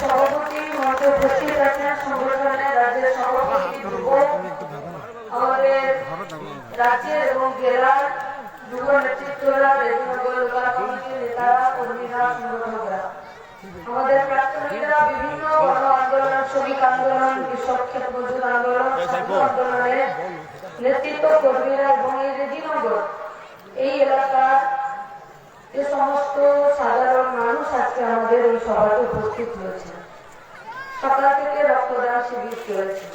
সভাপতি মঞ্চে উপস্থিত আছেন। সংগঠনের রাজ্যের সভাপতি আমাদের রাজ্যের এবং জেলার যুব নেতৃত্বরা নেতারা, কর্মীরা, সংগঠকরা। আমাদের প্রাক্তনীরা বিভিন্ন গণ আন্দোলন, শ্রমিক আন্দোলন কৃষক মজুর আন্দোলন আন্দোলনের নেতৃত্ব, কর্মীরা এবং এই রেজিনগর, এই এলাকার যে সমস্ত সাধারণ মানুষ আজকে আমাদের এই সভাতে উপস্থিত হয়েছে। সকাল থেকে রক্তদান শিবির চলেছে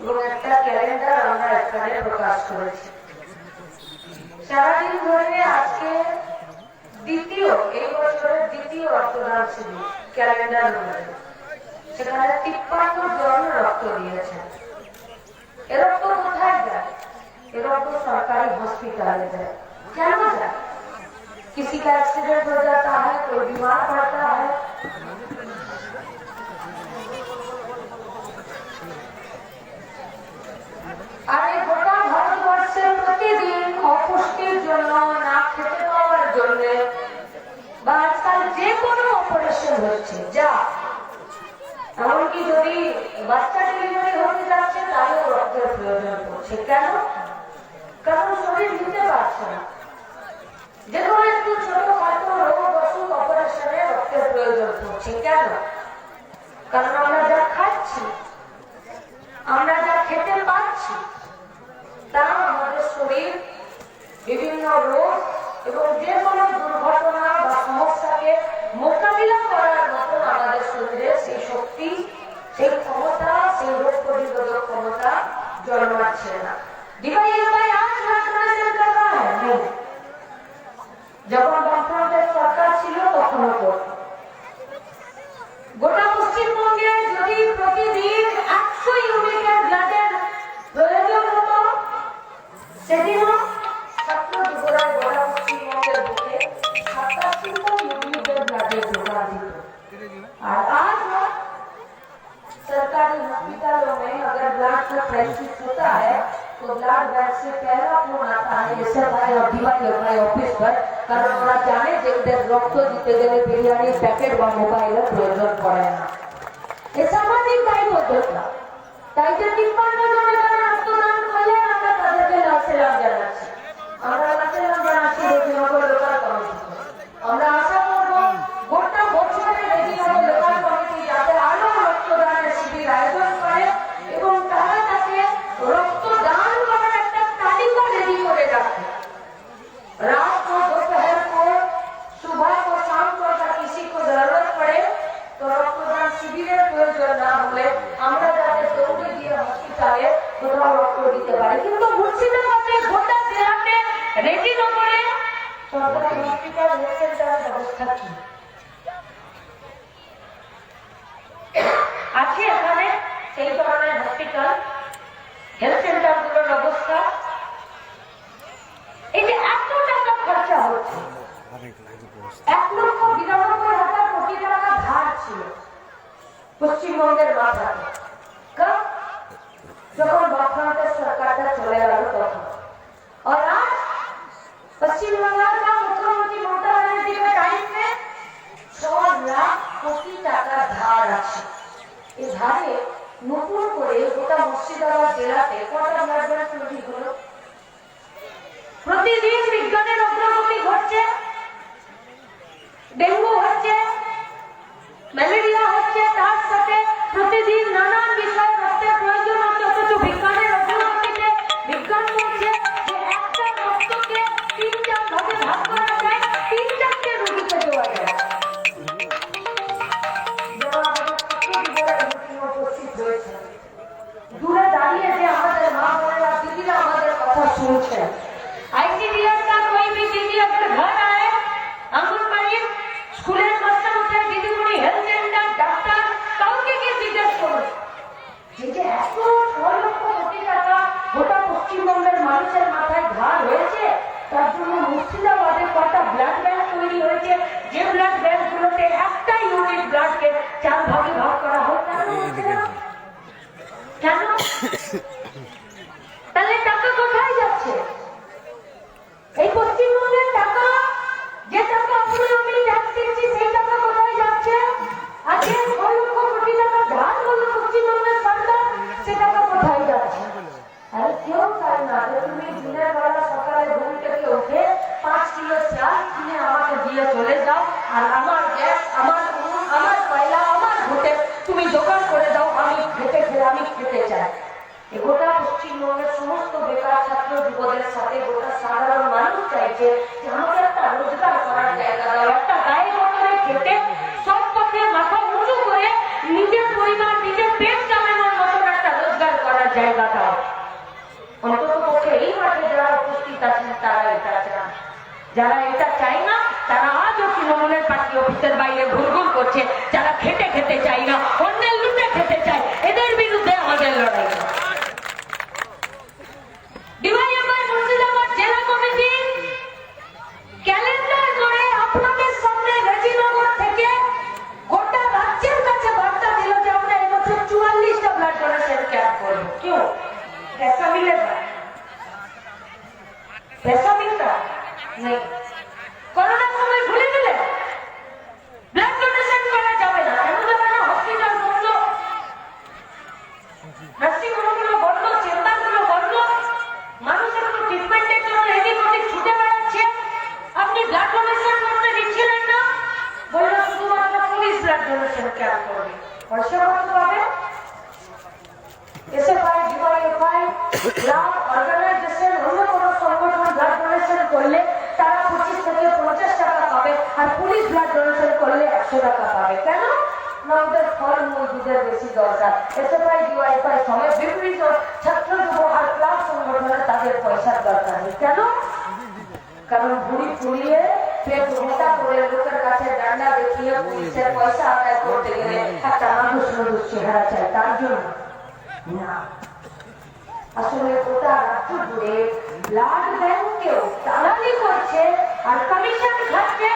এবং একটা ক্যালেন্ডার আমরা এখানে প্রকাশ করেছি। সারাদিন ধরে আজকে দ্বিতীয়, এই বছরের দ্বিতীয় রক্তদান শিবির, ক্যালেন্ডার অনুযায়ী। সেখানে তিপ্পান্ন জন রক্ত দিয়েছেন। এ রক্ত কোথায় যায়? এ রক্ত সরকারি হসপিটালে যায়। কেন যায়? किसी का एक्सीडेंट हो जाता है कोई बीमार पड़ता है আর এই গোটা ভারতবর্ষে প্রতিদিন অপুষ্টির জন্য না খেতে পাওয়ার জন্য বা আজকাল যে কোনো অপারেশন হচ্ছে যা এমনকি যদি বাচ্চা ডেলিভারি হতে যাচ্ছে তাহলেও রক্তের প্রয়োজন পড়ছে কেন কারণ শরীর নিতে পারছে না যে কোনো একটু ছোটখাটো রোগ অসুখ অপারেশনে রক্তের প্রয়োজন পড়ছে কেন কারণ আমরা যা খাচ্ছি আমরা যা খেতে পাচ্ছি তা আমাদের শরীর বিভিন্ন রোগ এবং যে কোনো দুর্ঘটনা বা সমস্যাকে মোকাবিলা করার মতন আমাদের শরীরে সেই শক্তি সেই ক্ষমতা সেই রোগ প্রতিরোধক ক্ষমতা জন্মাচ্ছে না দিবাই আজ ভারতবর্ষের কথা হ্যাঁ যখন বামফ্রন্টের সরকার ছিল তখনও করত গোটা পশ্চিমবঙ্গে যদি প্রতিদিন একশো ইউনিটের ব্লাডের প্রয়োজন হতো সেদিনও ছাত্র যুবরাজ গোটা পশ্চিমবঙ্গের বুকে সাতাশিটা ইউনিটের ব্লাডের যোগান দিত আর আজ सरकारी हॉस्पिटलों में अगर ब्लड का क्राइसिस होता है तो ब्लड बैंक से पहला फोन आता है এসে ভাই ডিভাই ভাই অফিস पर কারণ ওরা জানে যে ওদের রক্ত দিতে গেলে বিরিয়ানির প্যাকেট বা মোবাইলের প্রয়োজন পড়ে না এ সামাজিক দায়বদ্ধতা তাই যে তিপ্পান্ন জনের যারা রক্তদান করলেন আমরা তাদেরকে লাসেলাম জানাচ্ছি আমরা লাসেলাম জানাচ্ছি রেজিনগর লোকাল যে যে এত ছয় লক্ষ কোটি টাকা গোটা পশ্চিমবঙ্গের মানুষের মাথায় ধার হয়েছে তার জন্য মুর্শিদাবাদে কটা ব্লাড ব্যাংক তৈরি হয়েছে। যে ব্লাড ব্যাংকগুলোতে একটা ইউনিট ব্লাডকে চার ভাগে ভাগ করা হয়? কেন তাহলে টাকা কোথায় যাচ্ছে? এই পশ্চিমবঙ্গের টাকা যে টাকা আপনি আমি ট্যাক্স দিচ্ছি সেই টাকা কোথায় যাচ্ছে? আজকে সেটাটা কোথায় যাচ্ছে আর কেউ চায় না, যে তুমি দিনের বেলা সকালে ঘুম থেকে উঠে পাঁচ কিলো চাল কিনে আমাকে দিয়ে চলে যাও, আর আমার গ্যাস, আমার উন আমার কয়লা, আমার হোটেল তুমি জোগাড় করে দাও, আমি খেতে খেলে আমি খেতে চাই। গোটা পশ্চিমবঙ্গের সমস্ত বেকার ছাত্র যুবদের সাথে গোটা সাধারণ মানুষ চাইছে যে আমাকে একটা রোজগার করার জায়গা দাও তারা এটা চান যারা এটা চায় না, তারা আজও মনের পার্টি অফিসের বাইরে ঘুরঘুর করছে, যারা খেটে খেতে চায় না, অন্যের লুটে খেতে চায়, এদের বিরুদ্ধে আমাদের লড়াই। বেশি দরকার। এসএফআই ডিওয়াইফাই সঙ্গে বিভিন্ন ছাত্র যুব আর ক্লাস সংগঠনে তাদের পয়সার দরকার নেই। কেন? কারণ ভুড়ি ফুলিয়ে আসলে করছে আর কমিশন খাচ্ছে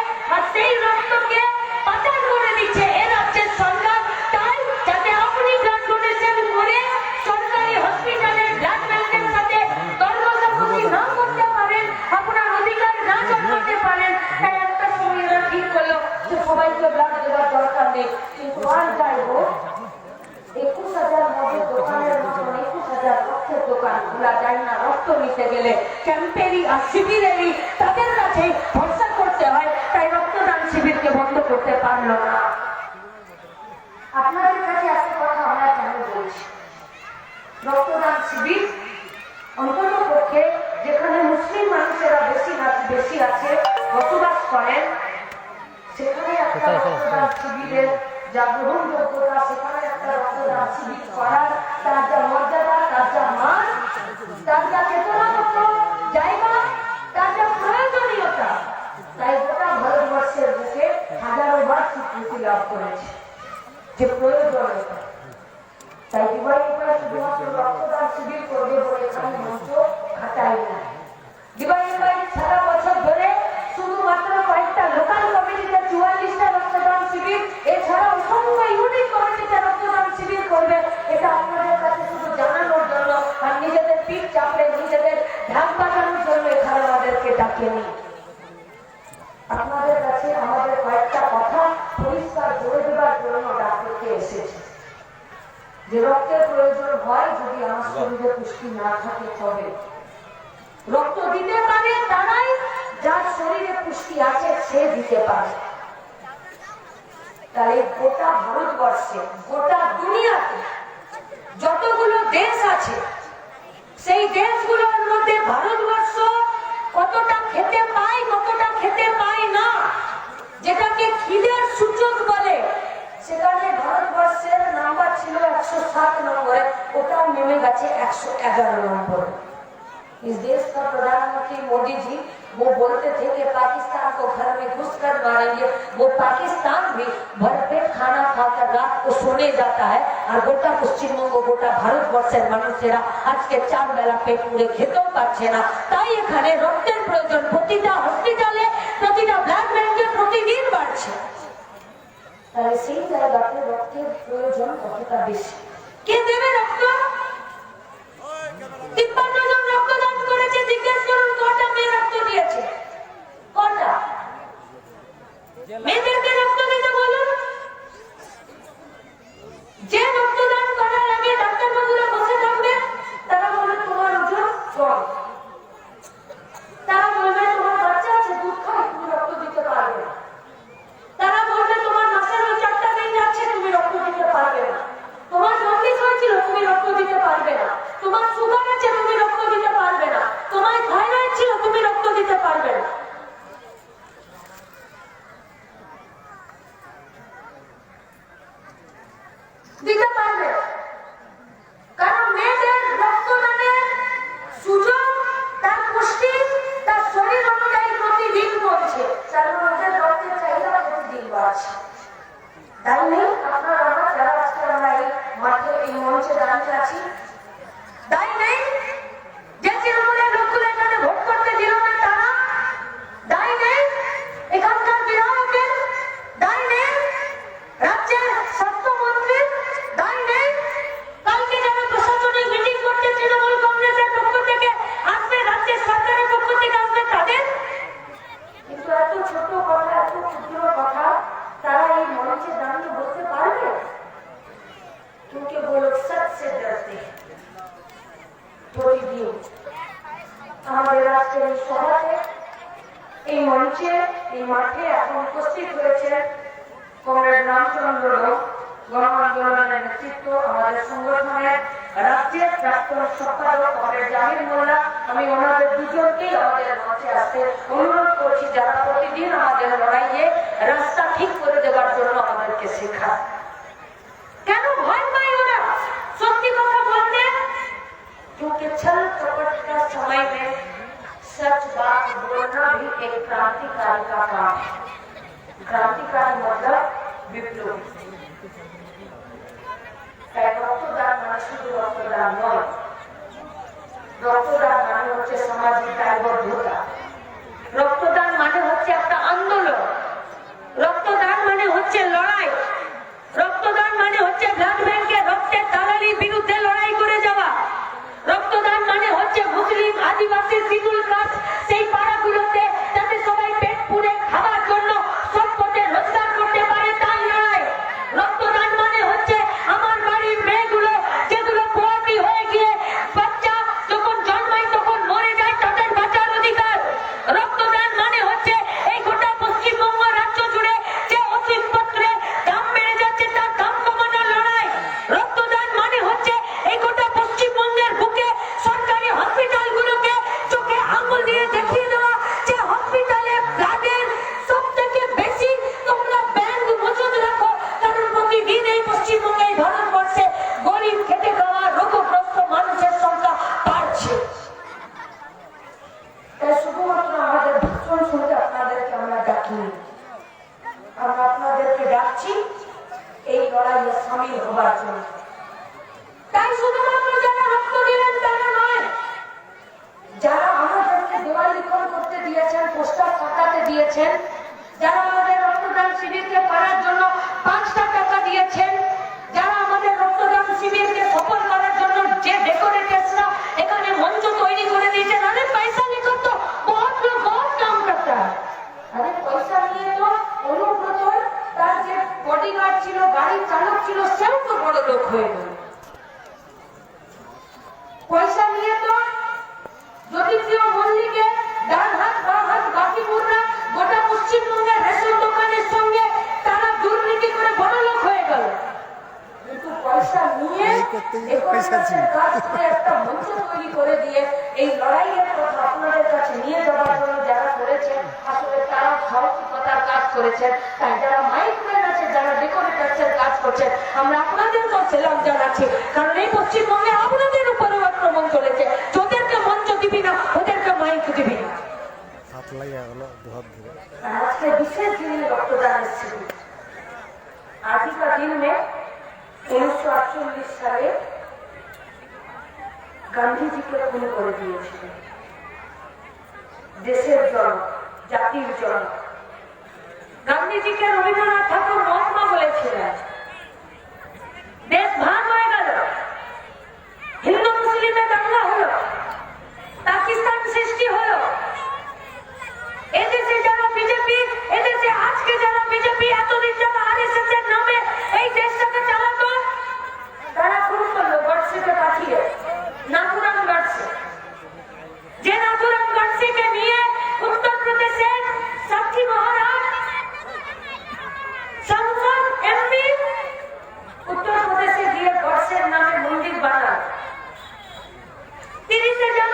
শিবির তাদের কাছে get rid of ভারতবর্ষ কতটা খেতে পায়, কতটা খেতে পায় না, যেটাকে খিদের সূচক বলে, সেখানে ভারতবর্ষের নাম্বার ছিল একশো সাত নম্বরে ওটা নেমে গেছে একশো এগারো নম্বরে। ইস প্রধানমন্ত্রী মোদীজি वो बोलते थे कि पाकिस्तान को घर में घुस कर मारेंगे। वो पाकिस्तान भी भरपेट खाना खाकर रात को सोने जाता है আর গোটা পশ্চিমবঙ্গ গোটা ভারতবর্ষের মানুষেরা আজকে চার বেলা পেট পুড়ে খেতেও পারছে না তাই এখানে রক্তের প্রয়োজন প্রতিটা হসপিটালে প্রতিটা ব্লাড ব্যাংকে প্রতিদিন বাড়ছে তাহলে সেই জায়গাতে রক্তের প্রয়োজন কতটা বেশি কে দেবে রক্ত তিপ্পান্ন জন রক্তদান করেছে জিজ্ঞেস করুন রক্ত দিয়েছে। কটা? মেয়েদেরকে क्योंकि छल कपट का समय में सच बात बोलना भी एक क्रांतिकारी का काम क्रांतिकारी मतलब विप्लव। রক্তদান মানে হচ্ছে সামাজিক দায়বদ্ধতা রক্তদান মানে হচ্ছে একটা আন্দোলন রক্তদান মানে হচ্ছে লড়াই রক্তদান মানে হচ্ছে ব্লাড ব্যাংকের রক্তের দালালির বিরুদ্ধে লড়াই করে যাওয়া রক্তদান মানে হচ্ছে মুসলিম আদিবাসী শিডিউল কাস্ট সেই পাড়াগুলোতে যাতে সবাই Nos. সাহেব গান্ধীজিকে খুন করে দিয়েছিলেন। দেশের জনক, জাতির জনক। গান্ধীজিকে রবীন্দ্রনাথ ঠাকুর মহাত্মা বলেছিলেন, দেশ ভাগ হয়ে গেল। হিন্দু মুসলিমে দাঙ্গা হলো। পাকিস্তান সৃষ্টি হলো। এদেশে যারা বিজেপি, এদেশে আজকে যারা বিজেপি, এতদিন যারা আর এসেছে নামে এই দেশটাকে চালাতো মসজিদে পাঠিয়ে নাথুরাম গাডসে যে নাথুরাম গাডসেকে নিয়ে উত্তরপ্রদেশের সাক্ষী মহারাজ, সংসদ এমপি উত্তরপ্রদেশে গিয়ে গাডসের নামে মন্দির বানান। তিরিশে জানুয়ারি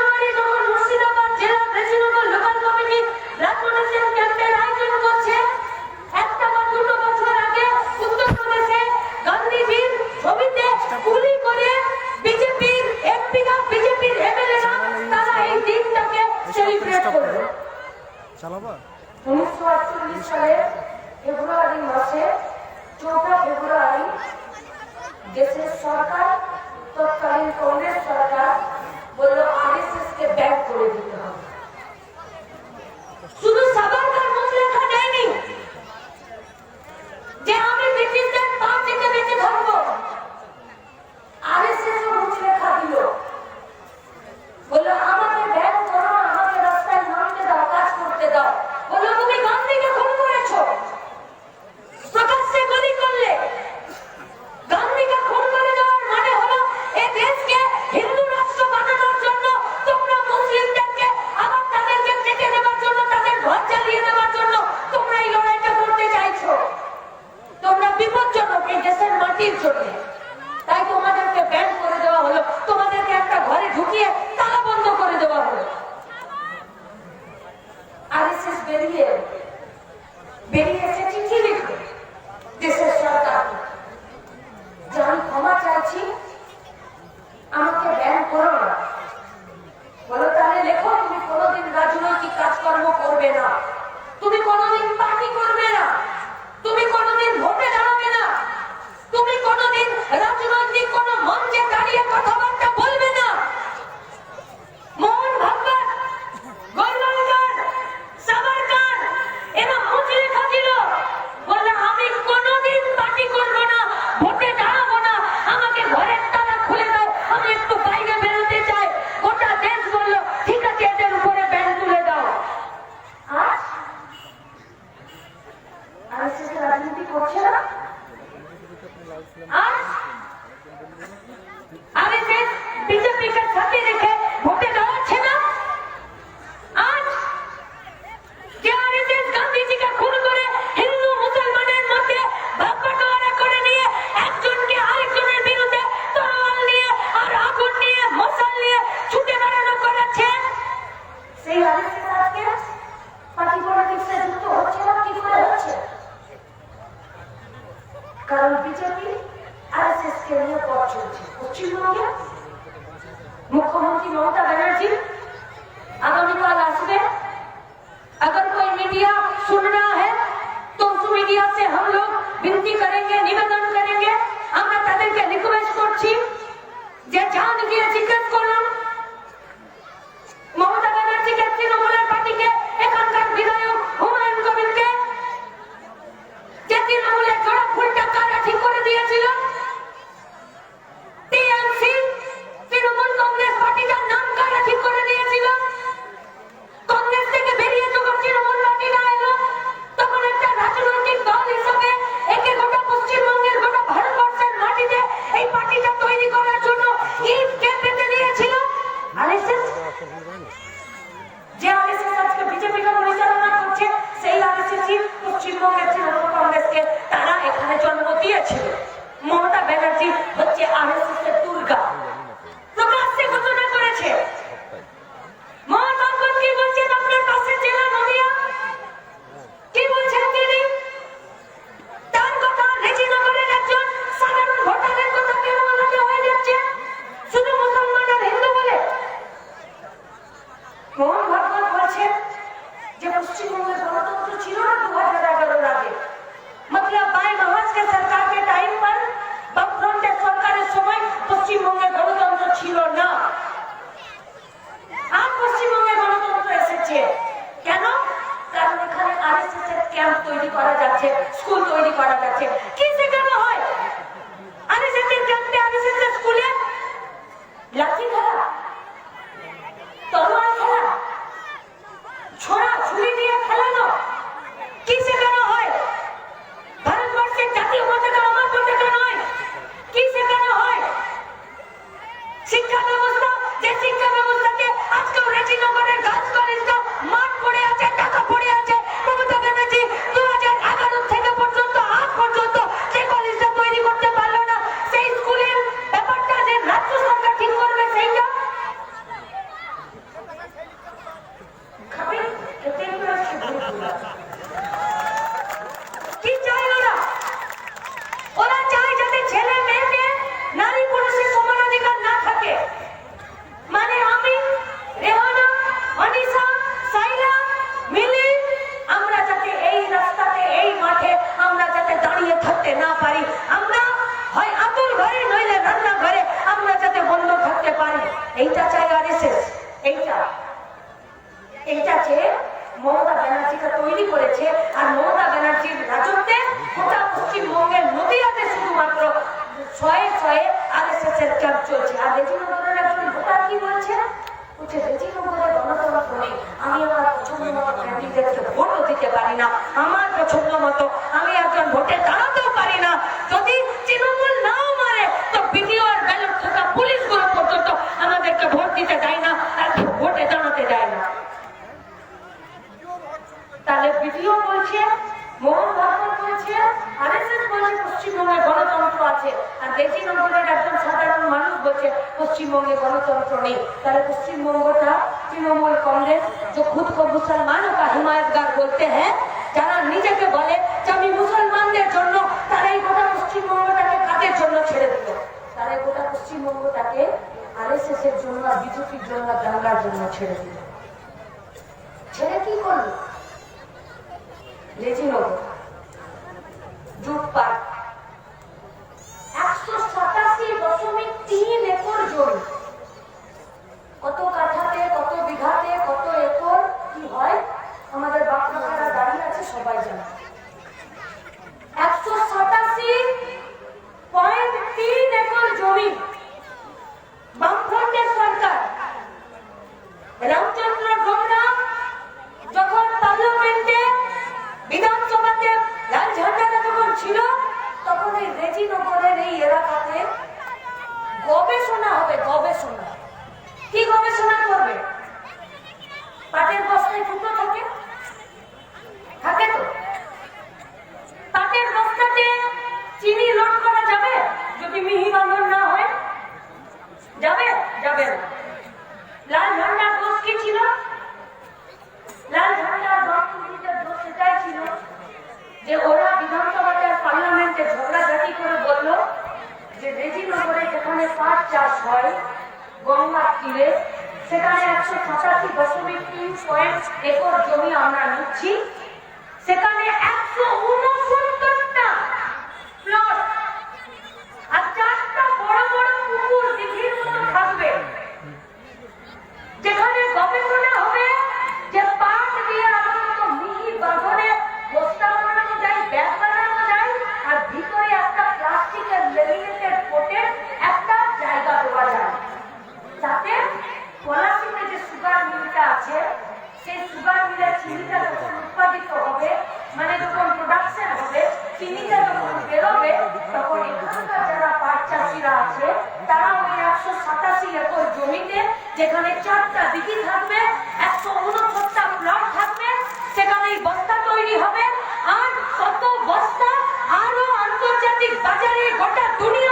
जी? आगामीकाल असबे अगर कोई मीडिया सुनना है तो उस मीडिया से हम लोग विनती करेंगे, निवेदन करेंगे। আমরা रिक्वेस्ट कर করছি নেত্রী হচ্ছে আর এস এস এর দুর্গা। এইটা চাই আর এইটা। এইটা চেয়ে মমতা ব্যানার্জিটা তৈরি করেছে, আর মমতা ব্যানার্জির রাজত্বে গোটা পশ্চিমবঙ্গের নদীয়াতে শুধুমাত্র শয়ে শয়ে আর এস এস এর ক্যাম্প চলছে। আর রেজিনগরের একজন ভোটার কি বলছে? বলছে রেজিনগরের গণতন্ত্র নেই। আমি আমার পছন্দ মতো ক্যান্ডিডেটকে ভোটও দিতে পারি না। আমার পছন্দ মতো আমি একজন ভোটে দাঁড়াতেও পারি না। যদি তৃণমূল নাও মারে তো বিডিও আর ব্যালট থাকা পুলিশগুলো পর্যন্ত আমাদেরকে ভোট দিতে দেয় না তার ভোটে দাঁড়াতে দেয় না তাহলে বিডিও বলছে, মোহন ভাগবত বলছে আর এস এস বলছে, পশ্চিমবঙ্গে গণতন্ত্র আছে। আর দেশি নম্বরের একজন সাধারণ মানুষ বলছে, পশ্চিমবঙ্গে গণতন্ত্র নেই। তাহলে পশ্চিমবঙ্গটা তৃণমূল কংগ্রেস, যে খুদ কো মুসলমানও কা হিমায়তগার বলতে হ্যাঁ যারা নিজেকে বলে যে আমি মুসলমান জন্য দাঙ্গার জন্য ছেড়ে দিল। ছেড়ে কি করল রেজিনগর জুট Thank you. জমিতে, যেখানে চারটা দিঘি থাকবে, একশো উনসত্তর প্লট থাকবে সেখানে বস্তা তৈরি হবে। আর কত বস্তা? আরও আন্তর্জাতিক বাজারে গোটা দুনিয়ার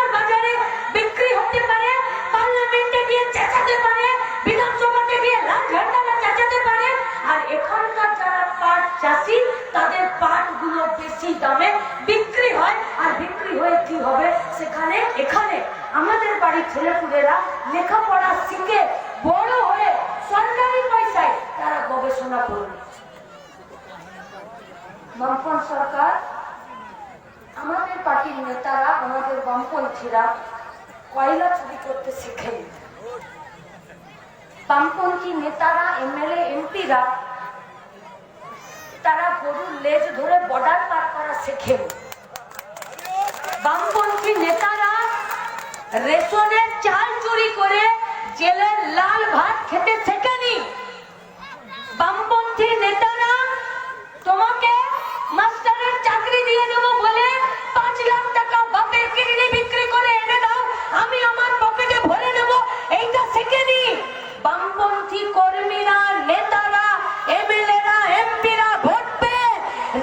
বামপন সরকার, আমাদের পার্টির নেতারা, আমাদের বামপন্থীরা কয়লা চুরি করতে শেখেনি। বামপন্থী নেতারা, এমএলএ, এমপিরা, তারা গরুর লেজ ধরে বর্ডার পার করা শেখেন। বামপন্থী নেতারা রেশনের চাল চুরি করে জেলের লাল ভাত খেতে শেখেনি। বামপন্থী নেতারা, তোমাকে মাস্টারের চাকরি দিয়ে দেবো বলে পাঁচ লাখ টাকা বাপের কিনে বিক্রি করে এনে দাও। আমি আমার পকেটে ভরে নেব। এইটা শেখেনি বামপন্থী কর্মীরা নেতারা এমএলএরা এমপিরা ভোট পেয়ে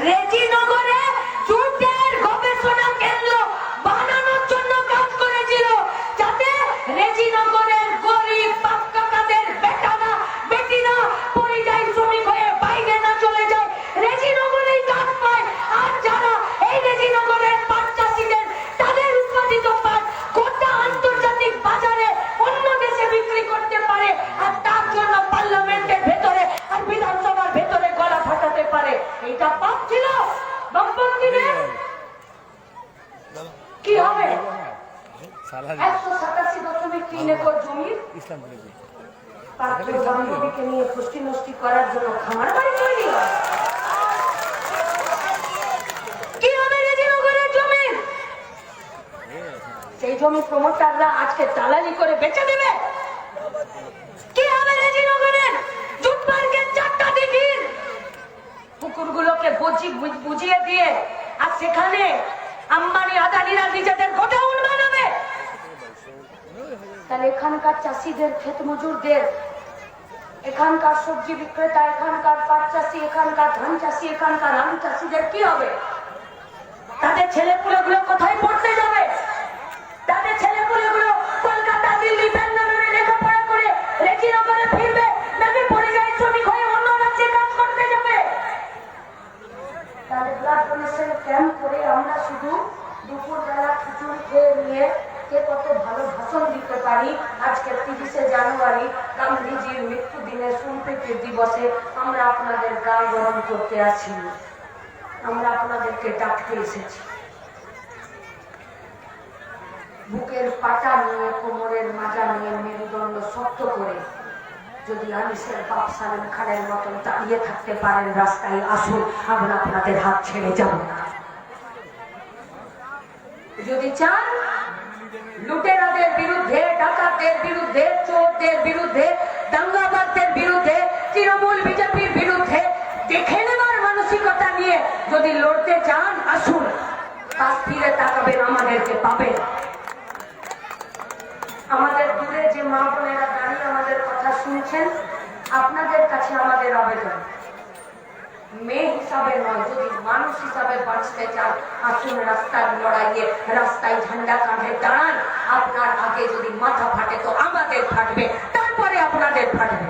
রেজিনগরে জুটের গবেষণা কেন্দ্র বানানোর জন্য কাজ করেছিল যাতে রেজিনগরের গরিব বাপকাকাদের বেটারা বেটিরা পরিযায়ী শ্রমিক হয়ে বাইরে না চলে যায় রেজিনগরেই কাজ পায় আর যারা এই রেজিনগরের পাট চাষিদের তাদের উৎপাদিত পাট গোটা আন্তর্জাতিক বাজারে অন্য দেশে বিক্রি করতে পারে আর তার জন্য পার্লামেন্টের ভেতরে আর বিধানসভার ভেতরে গলা ফাটাতে পারে এটা পাপ ছিল বামপন্থীদের কি হবে সালারি একশো সাতাশি দশমিক তিন একর জমির ইসলামপুরে দিই পাত্র বান্ধবীকে নিয়ে পুষ্টি নষ্টি করার জন্য খামার বাড়ি তৈরি হয় কি হবে রেজিনগরের জমি সেই জমি প্রমোটাররা আজকে দালালি করে বেচে দেবে কি হবে রেজিনগরের জুট পার্কের চারটা দিঘির পুকুরগুলোকে বুঝি বুঝ- বুঝিয়ে দিয়ে আর সেখানে আম্বানি আদানিরা নিজেদের গোডাউন বানাবে তাহলে এখানকার চাষিদের ক্ষেত মজুরদের এখানকার সবজি বিক্রেতা, এখানকার পাট চাষি, এখানকার ধান চাষি, এখানকার আলু চাষিদের কি হবে? তাদের ছেলেপুলেগুলো কোথায় পড়তে যাবে? তাদের ছেলেপুলেগুলো কলকাতা, দিল্লি, ব্যাঙ্গালোরে লেখাপড়া করে রেজিনগরে ফিরবে, নাকি পরিযায়ী শ্রমিক হয়ে অন্য রাজ্যে কাজ করতে যাবে? তাহলে ব্লাড ডোনেশন ক্যাম্প করে আমরা শুধু দুপুরবেলা খিচুড়ি খেয়ে নিয়ে কে কত ভালো ভাষণ দিতে পারি? আজকে তিরিশে জানুয়ারি, গান্ধীজির মৃত্যু দিনে সম্প্রীতি দিবসে আমরা আপনাদের গান গরম করতে আছি। আমরা আপনাদেরকে ডাকতে এসেছি। বুকের পাটা নিয়ে, কোমরের মাজা নিয়ে মেরুদণ্ড শক্ত করে যদি আনিসের বাপ সালেম খানের মতন দাঁড়িয়ে থাকতে পারেন রাস্তায়, আসুন, আমরা আপনাদের হাত ছেড়ে যাব না। যদি চান লুটেরাদের বিরুদ্ধে, ডাকাতদের বিরুদ্ধে, চোরদের বিরুদ্ধে দাঙ্গাবাদদের বিরুদ্ধে, তৃণমূল বিজেপির বিরুদ্ধে দেখে নেবার মানসিকতা নিয়ে যদি লড়তে চান, আসুন। পাশ ফিরে তাকাবেন, আমাদেরকে পাবেন। আমাদের দূরে যে মা বোনেরা দাঁড়িয়ে আমাদের কথা শুনছেন, আপনাদের কাছে আমাদের আবেদন। মেয়ে হিসাবে নয়, যদি মানুষ হিসাবে বাঁচতে চান আসুন রাস্তার লড়াইয়ে, রাস্তায় ঝান্ডা কাঁধে দাঁড়ান। আপনার আগে যদি মাথা ফাটে, তো আমাদের ফাটবে, তারপরে আপনাদের ফাটবে।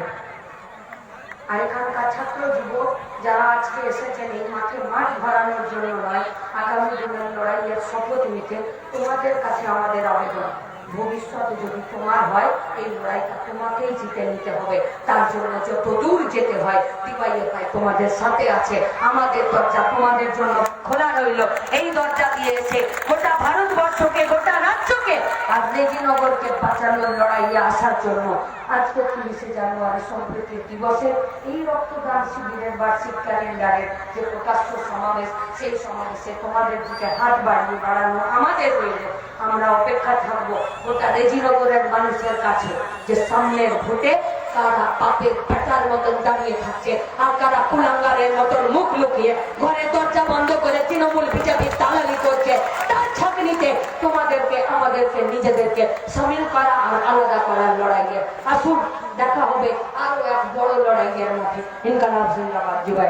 আর এখানকার ছাত্র, যুবক, যারা আজকে এসেছেন, এই মাঠে মাঠ ভরানোর জন্য নয়, আগামী দিনের লড়াইয়ের শপথ নিতে, তোমাদের কাছে আমাদের আবেদন। ভবিষ্যতে যদি তোমার হয়, এই লড়াইটা তোমাকেই জিতে নিতে হবে। তার জন্য যত দূর যেতে হয় দিবাইয়ে ভাই তোমাদের সাথে আছে। আমাদের দরজা তোমাদের জন্য খোলা রইল। এই দরজা দিয়ে এসে গোটা ভারতবর্ষকে, গোটা রাজ্যকে আর রেজিনগরকে বাঁচানোর লড়াইয়ে আসার জন্য। আজকে তিরিশে জানুয়ারি সম্প্রীতি দিবসে এই রক্তদান শিবিরের বার্ষিক ক্যালেন্ডারের যে প্রকাশ্য সমাবেশ, সেই সমাবেশে তোমাদের দিকে হাত বাড়িয়ে বাড়ানো আমাদের রইল। আমরা অপেক্ষা থাকব গোটা রেজিনগরের মানুষের কাছে যে সামনের ভোটে কারা পাপের পেটার মতন দাঁড়িয়ে থাকছে আর কারা কুলাঙ্গারের মতন মুখ লুকিয়ে ঘরের দরজা বন্ধ করে তৃণমূল বিজেপি দালালি করছে। তার ছাকনিতে তোমাদেরকে, আমাদেরকে, নিজেদেরকে সামিল করা আর আলাদা করার লড়াইয়ে আসুন, দেখা হবে আরও এক বড় লড়াইয়ের মাঠে। ইনকালাব জিন্দাবাদ, জুবাই